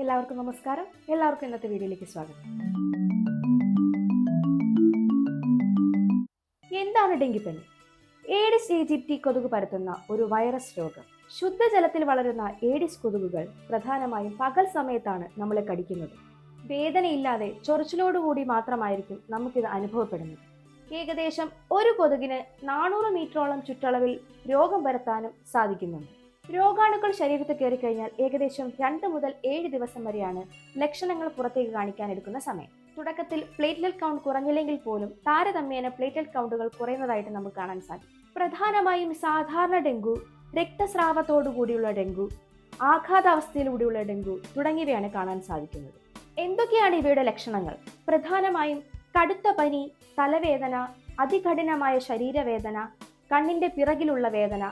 എല്ലാവർക്കും നമസ്കാരം. എല്ലാവർക്കും ഇന്നത്തെ വീഡിയോയിലേക്ക് സ്വാഗതം. എന്താണ് ഡെങ്കിപ്പനി? ഏഡിസ് ഈജിപ്തി കൊതുക് പരത്തുന്ന ഒരു വൈറസ് രോഗം. ശുദ്ധജലത്തിൽ വളരുന്ന ഏഡിസ് കൊതുകുകൾ പ്രധാനമായും പകൽ സമയത്താണ് നമ്മളെ കടിക്കുന്നത്. വേദനയില്ലാതെ ചൊറിച്ചിലോടുകൂടി മാത്രമായിരിക്കും നമുക്കിത് അനുഭവപ്പെടുന്നത്. ഏകദേശം ഒരു കൊതുകിന് നാനൂറ് മീറ്ററോളം ചുറ്റളവിൽ രോഗം പരത്താനും സാധിക്കുന്നുണ്ട്. രോഗാണുക്കൾ ശരീരത്തിൽ കയറി കഴിഞ്ഞാൽ ഏകദേശം രണ്ട് മുതൽ ഏഴ് ദിവസം വരെയാണ് ലക്ഷണങ്ങൾ പുറത്തേക്ക് കാണിക്കാൻ എടുക്കുന്ന സമയം. തുടക്കത്തിൽ പ്ലേറ്റ്ലെറ്റ് കൗണ്ട് കുറഞ്ഞില്ലെങ്കിൽ പോലും താരതമ്യേന പ്ലേറ്റ്ലെറ്റ് കൗണ്ടുകൾ കുറയുന്നതായിട്ട് നമുക്ക് കാണാൻ സാധിക്കും. പ്രധാനമായും സാധാരണ ഡെങ്കു രക്തസ്രാവത്തോടു കൂടിയുള്ള ഡെങ്കു ആഘാതാവസ്ഥയിലൂടെയുള്ള ഡെങ്കു തുടങ്ങിയവയാണ് കാണാൻ സാധിക്കുന്നത്. എന്തൊക്കെയാണ് ഇവയുടെ ലക്ഷണങ്ങൾ? പ്രധാനമായും കടുത്ത പനി തലവേദന അതികഠിനമായ ശരീരവേദന കണ്ണിന്റെ പിറകിലുള്ള വേദന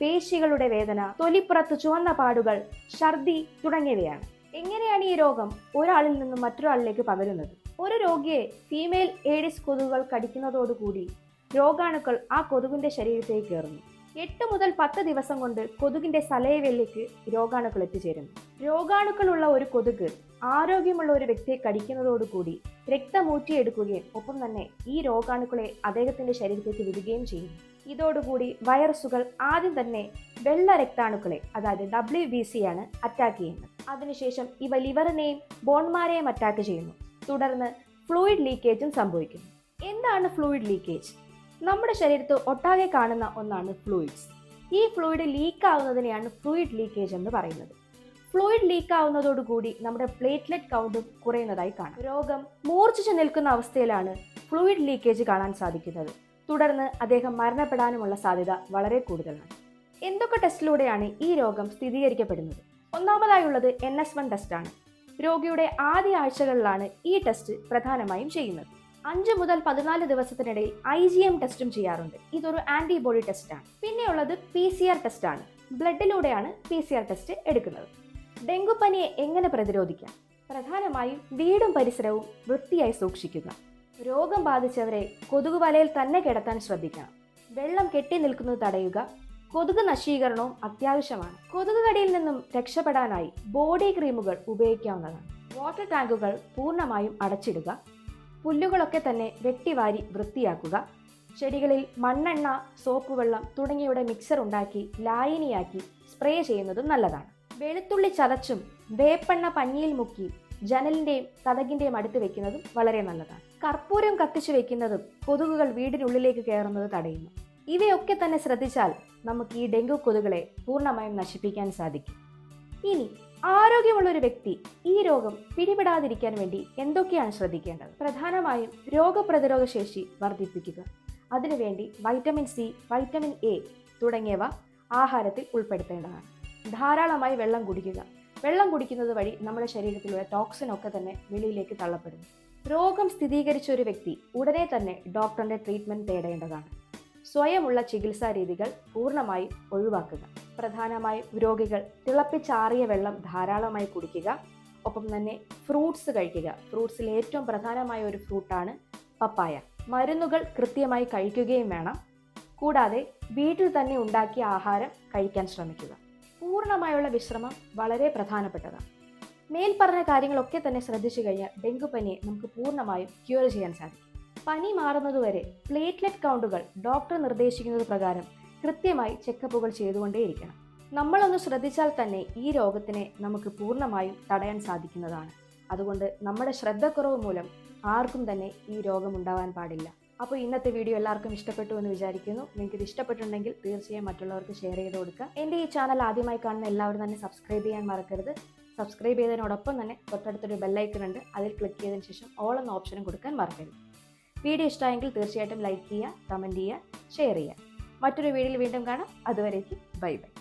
പേശികളുടെ വേദന തൊലിപ്പുറത്ത് ചുവന്ന പാടുകൾ ഛർദി തുടങ്ങിയവയാണ്. എങ്ങനെയാണ് ഈ രോഗം ഒരാളിൽ നിന്നും മറ്റൊരാളിലേക്ക് പകരുന്നത്? ഒരു രോഗിയെ ഫീമെയിൽ ഏഡിസ് കൊതുകുകൾ കടിക്കുന്നതോടുകൂടി രോഗാണുക്കൾ ആ കൊതുകിന്റെ ശരീരത്തേക്ക് കയറുന്നു. എട്ട് മുതൽ പത്ത് ദിവസം കൊണ്ട് കൊതുകിന്റെ സലയവെല്ലിക്ക് രോഗാണുക്കൾ എത്തിച്ചേരുന്നു. രോഗാണുക്കളുള്ള ഒരു കൊതുക് ആരോഗ്യമുള്ള ഒരു വ്യക്തിയെ കടിക്കുന്നതോടുകൂടി രക്തം ഊറ്റിയെടുക്കുകയും ഒപ്പം തന്നെ ഈ രോഗാണുക്കളെ അദ്ദേഹത്തിന്റെ ശരീരത്തേക്ക് വിടുകയും ചെയ്യുന്നു. ഇതോടുകൂടി വൈറസുകൾ ആദ്യം തന്നെ വെള്ള രക്താണുക്കളെ അതായത് ഡബ്ല്യു ബി സി ആണ് അറ്റാക്ക് ചെയ്യുന്നത്. അതിനുശേഷം ഇവ ലിവറിനെയും ബോൺമാരെയും അറ്റാക്ക് ചെയ്യുന്നു. തുടർന്ന് ഫ്ലൂയിഡ് ലീക്കേജും സംഭവിക്കുന്നു. എന്താണ് ഫ്ലൂയിഡ് ലീക്കേജ്? നമ്മുടെ ശരീരത്ത് ഒട്ടാകെ കാണുന്ന ഒന്നാണ് ഫ്ലൂയിഡ്സ്. ഈ ഫ്ലൂയിഡ് ലീക്ക് ആവുന്നതിനെയാണ് ഫ്ലൂയിഡ് ലീക്കേജ് എന്ന് പറയുന്നത്. ഫ്ലൂയിഡ് ലീക്ക് ആവുന്നതോടുകൂടി നമ്മുടെ പ്ലേറ്റ്ലെറ്റ് കൗണ്ടും കുറയുന്നതായി കാണാം. രോഗം മൂർച്ഛിച്ചു നിൽക്കുന്ന അവസ്ഥയിലാണ് ഫ്ലൂയിഡ് ലീക്കേജ് കാണാൻ സാധിക്കുന്നത്. തുടർന്ന് അദ്ദേഹം മരണപ്പെടാനുമുള്ള സാധ്യത വളരെ കൂടുതലാണ്. എന്തൊക്കെ ടെസ്റ്റിലൂടെയാണ് ഈ രോഗം സ്ഥിരീകരിക്കപ്പെടുന്നത്? ഒന്നാമതായുള്ളത് എൻ എസ് വൺ ടെസ്റ്റാണ്. രോഗിയുടെ ആദ്യ ആഴ്ചകളിലാണ് ഈ ടെസ്റ്റ് പ്രധാനമായും ചെയ്യുന്നത്. അഞ്ച് മുതൽ പതിനാല് ദിവസത്തിനിടയിൽ ഐ ജി എം ടെസ്റ്റും ചെയ്യാറുണ്ട്. ഇതൊരു ആന്റിബോഡി ടെസ്റ്റാണ്. പിന്നെയുള്ളത് പി സി ആർ ടെസ്റ്റാണ്. ബ്ലഡിലൂടെയാണ് പി സി ആർ ടെസ്റ്റ് എടുക്കുന്നത്. ഡെങ്കുപ്പനിയെ എങ്ങനെ പ്രതിരോധിക്കാം? പ്രധാനമായും വീടും പരിസരവും വൃത്തിയായി സൂക്ഷിക്കുക. രോഗം ബാധിച്ചവരെ കൊതുക് വലയിൽ തന്നെ കിടത്താൻ ശ്രദ്ധിക്കണം. വെള്ളം കെട്ടി നിൽക്കുന്നത് തടയുക കൊതുക് നശീകരണവും അത്യാവശ്യമാണ്. കൊതുക് കടിയിൽ നിന്നും രക്ഷപ്പെടാനായി ബോഡി ക്രീമുകൾ ഉപയോഗിക്കാവുന്നതാണ്. വാട്ടർ ടാങ്കുകൾ പൂർണമായും അടച്ചിടുക പുല്ലുകളൊക്കെ തന്നെ വെട്ടിവാരി വൃത്തിയാക്കുക ചെടികളിൽ മണ്ണെണ്ണ സോപ്പ് വെള്ളം തുടങ്ങിയവയുടെ മിക്സർ ഉണ്ടാക്കി ലായനിയാക്കി സ്പ്രേ ചെയ്യുന്നതും നല്ലതാണ്. വെളുത്തുള്ളി ചതച്ചും വേപ്പെണ്ണ പഞ്ഞിയിൽ മുക്കി ജനലിന്റെയും കതകിന്റെയും അടുത്ത് വെക്കുന്നതും വളരെ നല്ലതാണ്. കർപ്പൂരം കത്തിച്ചു വെക്കുന്നതും കൊതുകുകൾ വീടിനുള്ളിലേക്ക് കയറുന്നത് തടയുന്നു. ഇവയൊക്കെ തന്നെ ശ്രദ്ധിച്ചാൽ നമുക്ക് ഈ ഡെങ്കു കൊതുകുകളെ പൂർണമായും നശിപ്പിക്കാൻ സാധിക്കും. ഇനി ആരോഗ്യമുള്ള ഒരു വ്യക്തി ഈ രോഗം പിടിപെടാതിരിക്കാൻ വേണ്ടി എന്തൊക്കെയാണ് ശ്രദ്ധിക്കേണ്ടത്? പ്രധാനമായും രോഗപ്രതിരോധ ശേഷി വർദ്ധിപ്പിക്കുക. അതിനുവേണ്ടി വൈറ്റമിൻ സി വൈറ്റമിൻ എ തുടങ്ങിയവ ആഹാരത്തിൽ ഉൾപ്പെടുത്തേണ്ടതാണ്. ധാരാളമായി വെള്ളം കുടിക്കുക. വെള്ളം കുടിക്കുന്നത് വഴി നമ്മുടെ ശരീരത്തിലുള്ള ടോക്സിൻ ഒക്കെ തന്നെ വെളിയിലേക്ക് തള്ളപ്പെടുന്നു. രോഗം സ്ഥിരീകരിച്ച ഒരു വ്യക്തി ഉടനെ തന്നെ ഡോക്ടറിന്റെ ട്രീറ്റ്മെന്റ് തേടേണ്ടതാണ്. സ്വയമുള്ള ചികിത്സാ രീതികൾ പൂർണമായി ഒഴിവാക്കുക. പ്രധാനമായും രോഗികൾ തിളപ്പിച്ചാറിയ വെള്ളം ധാരാളമായി കുടിക്കുക. ഒപ്പം തന്നെ ഫ്രൂട്ട്സ് കഴിക്കുക. ഫ്രൂട്ട്സിൽ ഏറ്റവും പ്രധാനമായ ഒരു ഫ്രൂട്ടാണ് പപ്പായ. മരുന്നുകൾ കൃത്യമായി കഴിക്കുകയും വേണം. കൂടാതെ വീട്ടിൽ തന്നെ ഉണ്ടാക്കിയ ആഹാരം കഴിക്കാൻ ശ്രമിക്കുക. പൂർണമായുള്ള വിശ്രമം വളരെ പ്രധാനപ്പെട്ടതാണ്. മേൽപ്പറഞ്ഞ കാര്യങ്ങളൊക്കെ തന്നെ ശ്രദ്ധിച്ചു കഴിഞ്ഞാൽ ഡെങ്കുപ്പനിയെ നമുക്ക് പൂർണമായും ക്യൂർ ചെയ്യാൻ സാധിക്കും. പനി മാറുന്നതുവരെ പ്ലേറ്റ്ലെറ്റ് കൗണ്ടുകൾ ഡോക്ടർ നിർദ്ദേശിക്കുന്നത് പ്രകാരം കൃത്യമായി ചെക്കപ്പുകൾ ചെയ്തുകൊണ്ടേയിരിക്കണം. നമ്മളൊന്ന് ശ്രദ്ധിച്ചാൽ തന്നെ ഈ രോഗത്തിനെ നമുക്ക് പൂർണമായും തടയാൻ സാധിക്കുന്നതാണ്. അതുകൊണ്ട് നമ്മുടെ ശ്രദ്ധക്കുറവ് മൂലം ആർക്കും തന്നെ ഈ രോഗം ഉണ്ടാവാൻ പാടില്ല. അപ്പോൾ ഇന്നത്തെ വീഡിയോ എല്ലാവർക്കും ഇഷ്ടപ്പെട്ടു എന്ന് വിചാരിക്കുന്നു. നിങ്ങൾക്ക് ഇത് ഇഷ്ടപ്പെട്ടുണ്ടെങ്കിൽ തീർച്ചയായും മറ്റുള്ളവർക്ക് ഷെയർ ചെയ്ത് കൊടുക്കുക. എന്റെ ഈ ചാനൽ ആദ്യമായി കാണുന്ന എല്ലാവരും തന്നെ സബ്സ്ക്രൈബ് ചെയ്യാൻ മറക്കരുത്. സബ്സ്ക്രൈബ് ചെയ്തതിനോടൊപ്പം തന്നെ തൊട്ടടുത്തൊരു ബെല്ലൈക്കൺ ഉണ്ട്. അതിൽ ക്ലിക്ക് ചെയ്തതിന് ശേഷം ഓൾ എന്ന ഓപ്ഷനും കൊടുക്കാൻ മറക്കരുത്. വീഡിയോ ഇഷ്ടമായെങ്കിൽ തീർച്ചയായിട്ടും ലൈക്ക് ചെയ്യുക കമന്റ് ചെയ്യുക ഷെയർ ചെയ്യുക. മറ്റൊരു വീഡിയോയിൽ വീണ്ടും കാണാം. അതുവരേക്കും ബൈ ബൈ